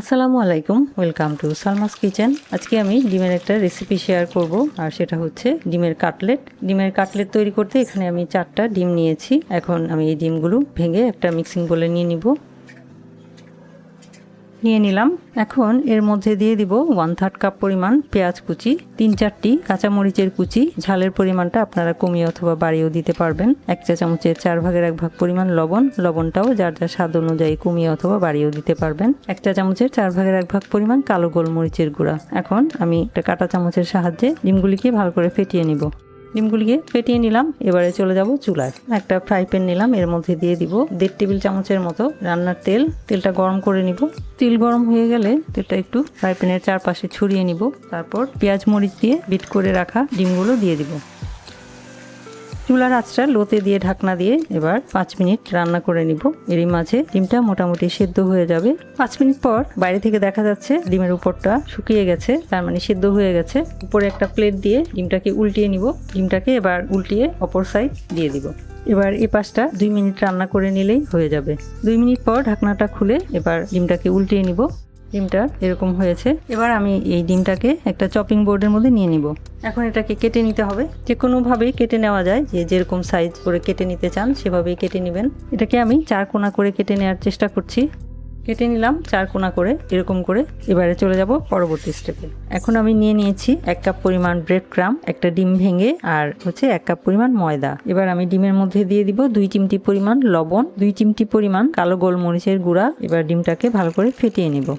আসসালামু আলাইকুম, welcome to Salma's kitchen. আজকে আমি ডিমের একটা রেসিপি শেয়ার করব, আর সেটা হচ্ছে ডিমের কাটলেট। ডিমের কাটলেট তৈরি করতে এখানে আমি চারটা ডিম নিয়েছি। এখন আমি এই ডিমগুলো ভেঙে একটা মিক্সিং বলে নিয়ে নিব। নিয়ে নিলাম। এখন এর মধ্যে দিয়ে দিব ওয়ান থার্ড কাপ পরিমাণ পেঁয়াজ কুচি, তিন চারটি কাঁচামরিচের কুচি। ঝালের পরিমাণটা আপনারা কমিয়ে অথবা বাড়িয়েও দিতে পারবেন। এক চা চামচের চার ভাগের এক ভাগ পরিমাণ লবণ। লবণটাও যার যার স্বাদ অনুযায়ী কমিয়ে অথবা বাড়িয়েও দিতে পারবেন। এক চা চামচের চার ভাগের এক ভাগ পরিমাণ কালো গোলমরিচের গুঁড়া। এখন আমি একটা কাঁটা চামচের সাহায্যে ডিমগুলিকে ভালো করে ফেটিয়ে নিব। ডিমগুলিকে ফেটিয়ে নিলাম, এবারে চলে যাব চুলায়। একটা ফ্রাই প্যান নিলাম, এর মধ্যে দিয়ে দিব দেড় টেবিল চামচের মতো রান্নার তেল। তেলটা গরম করে নিব। তেল গরম হয়ে গেলে তেলটা একটু ফ্রাই প্যানের চারপাশে ছড়িয়ে নিব। তারপর পেঁয়াজ মরিচ দিয়ে বিট করে রাখা ডিমগুলো দিয়ে দিব। চুলার আঁচটা লোতে দিয়ে ঢাকনা দিয়ে এবার পাঁচ মিনিট রান্না করে নিব। এরই মাঝে ডিমটা মোটামুটি সেদ্ধ হয়ে যাবে। পাঁচ মিনিট পর বাইরে থেকে দেখা যাচ্ছে ডিমের উপরটা শুকিয়ে গেছে, তার মানে সেদ্ধ হয়ে গেছে। উপরে একটা প্লেট দিয়ে ডিমটাকে উল্টিয়ে নিব। ডিমটাকে এবার উল্টিয়ে অপর সাইড দিয়ে দিব। এবার এই পাশটা দুই মিনিট রান্না করে নিলেই হয়ে যাবে। দুই মিনিট পর ঢাকনাটা খুলে এবার ডিমটাকে উল্টিয়ে নিব। ডিমটা এরকম হয়েছে। এবার আমি এই ডিমটাকে একটা চপিং বোর্ডের মধ্যে নিয়ে নিব। এখন এটাকে কেটে নিতে হবে। যে কোনোভাবেই কেটে নেওয়া যায়, যে যেরকম সাইজ করে কেটে নিতে চান, সেভাবেই কেটে নেবেন। এটাকে আমি চার কোনা করে কেটে নেওয়ার চেষ্টা করছি। কেটে নিলাম চার কোনা করে, এরকম করে। এবারে চলে যাব পরবর্তী স্টেপে এখন আমি নিয়ে নিয়েছি এক কাপ পরিমাণ ব্রেড ক্রাম একটা ডিম ভেঙে, আর হচ্ছে এক কাপ পরিমাণ ময়দা। এবার আমি ডিমের মধ্যে দিয়ে দিব দুই চিমটি পরিমাণ লবণ, দুই চিমটি পরিমাণ কালো গোলমরিচের গুঁড়া। এবার ডিমটাকে ভালো করে ফেটিয়ে নিব।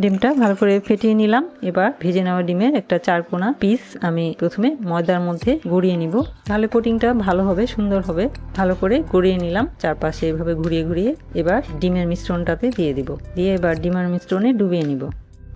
ডিমটা ভালো করে ফেটিয়ে নিলাম। এবার ভেজে নেওয়া ডিমের একটা চারকোনা পিস আমি প্রথমে ময়দার মধ্যে গড়িয়ে নিব। তাহলে কোটিংটা ভালো হবে, সুন্দর হবে। ভালো করে গড়িয়ে নিলাম, চারপাশে এভাবে ঘুরিয়ে ঘুরিয়ে। এবার ডিমের মিশ্রণটাতে দিয়ে দিব। দিয়ে এবার ডিমের মিশ্রণে ডুবিয়ে নিব।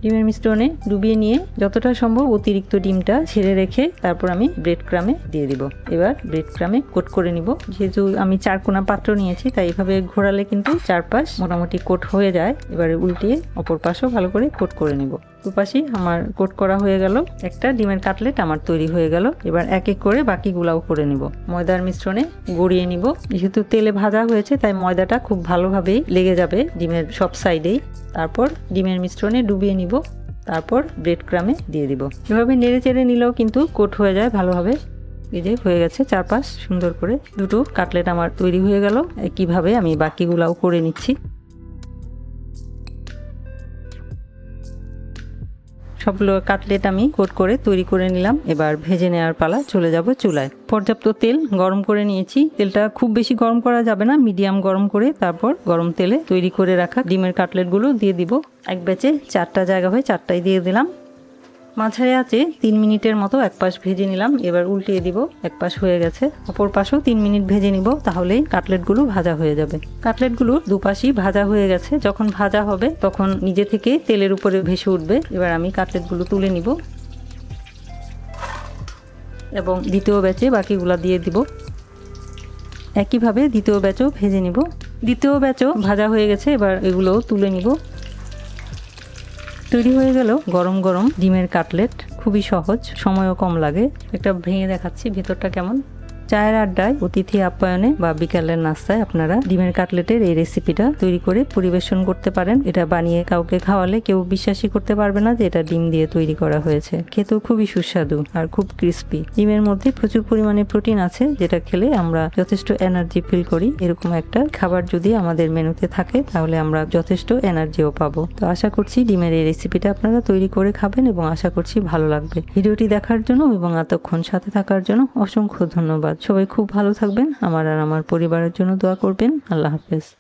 ডিমের মিশ্রণে ডুবিয়ে নিয়ে যতটা সম্ভব অতিরিক্ত ডিমটা ছেড়ে রেখে তারপর আমি ব্রেড ক্রামে দিয়ে দিব। এবার ব্রেড ক্রামে কোট করে নিব। যেহেতু আমি চার কোনা পাত্র নিয়েছি, তাই এভাবে ঘোরালে কিন্তু চারপাশ মোটামুটি কোট হয়ে যায়। এবারে উল্টিয়ে অপর পাশও ভালো করে কোট করে নিব। দুপাশই আমার কোট করা হয়ে গেল। একটা ডিমের কাটলেট আমার তৈরি হয়ে গেল। এবার এক এক করে বাকিগুলাও করে নিব। ময়দার মিশ্রণে গড়িয়ে নিব। যেহেতু তেলে ভাজা হয়েছে, তাই ময়দাটা খুব ভালোভাবেই লেগে যাবে ডিমের সব সাইডেই। তারপর ডিমের মিশ্রণে ডুবিয়ে নিব। তারপর ব্রেড ক্রামে দিয়ে দিব। এভাবে নেড়ে চেড়ে নিলেও কিন্তু কোট হয়ে যায় ভালোভাবে। এই যে হয়ে গেছে চারপাশ সুন্দর করে। দুটো কাটলেট আমার তৈরি হয়ে গেল। কীভাবে আমি বাকিগুলাও করে নিচ্ছি। সবগুলো কাটলেট আমি কোট করে তৈরি করে নিলাম। এবার ভেজে নেওয়ার পালা চলে যাব চুলায়। পর্যাপ্ত তেল গরম করে নিয়েছি। তেলটা খুব বেশি গরম করা যাবে না, মিডিয়াম গরম করে তারপর গরম তেলে তৈরি করে রাখা ডিমের কাটলেটগুলো দিয়ে দিব। এক ব্যাচে চারটা জায়গা হয়ে চারটাই দিয়ে দিলাম। মাঝারি আছে, তিন মিনিটের মতো এক পাশ ভেজে নিলাম। এবার উল্টিয়ে দিব, এক পাশ হয়ে গেছে। অপর পাশও তিন মিনিট ভেজে নিব, তাহলেই কাটলেটগুলো ভাজা হয়ে যাবে। কাটলেটগুলো দুপাশই ভাজা হয়ে গেছে। যখন ভাজা হবে, তখন নিজে থেকে তেলের উপরে ভেসে উঠবে। এবার আমি কাটলেটগুলো তুলে নিব। এবং দ্বিতীয় ব্যাচে বাকিগুলো দিয়ে দিব। একইভাবে দ্বিতীয় ব্যাচও ভেজে নিব। দ্বিতীয় ব্যাচও ভাজা হয়ে গেছে, এবার এগুলোও তুলে নিব। তৈরি হয়ে গেল গরম গরম ডিমের কাটলেট। খুবই সহজ, সময়ও কম লাগে। একটা ভেঙে দেখাচ্ছি, ভেতরটা কেমন? চায়ের আড্ডায় অতিথি আপ্যায়নে বা বিকালের নাস্তায় আপনারা ডিমের কাটলেটের এই রেসিপিটা তৈরি করে পরিবেশন করতে পারেন। এটা বানিয়ে কাউকে খাওয়ালে কেউ বিশ্বাসই করতে পারবে না যে এটা ডিম দিয়ে তৈরি করা হয়েছে। খেতেও খুবই সুস্বাদু আর খুব ক্রিস্পি। ডিমের মধ্যে প্রচুর পরিমাণে প্রোটিন আছে, যেটা খেলে আমরা যথেষ্ট এনার্জি ফিল করি। এরকম একটা খাবার যদি আমাদের মেনুতে থাকে, তাহলে আমরা যথেষ্ট এনার্জিও পাবো। তো আশা করছি ডিমের এই রেসিপিটা আপনারা তৈরি করে খাবেন এবং আশা করছি ভালো লাগবে। ভিডিওটি দেখার জন্য এবং এতক্ষণ সাথে থাকার জন্য অসংখ্য ধন্যবাদ। সবাই খুব ভালো থাকবেন। আমার আর আমার পরিবারের জন্য দোয়া করবেন। আল্লাহ হাফেজ।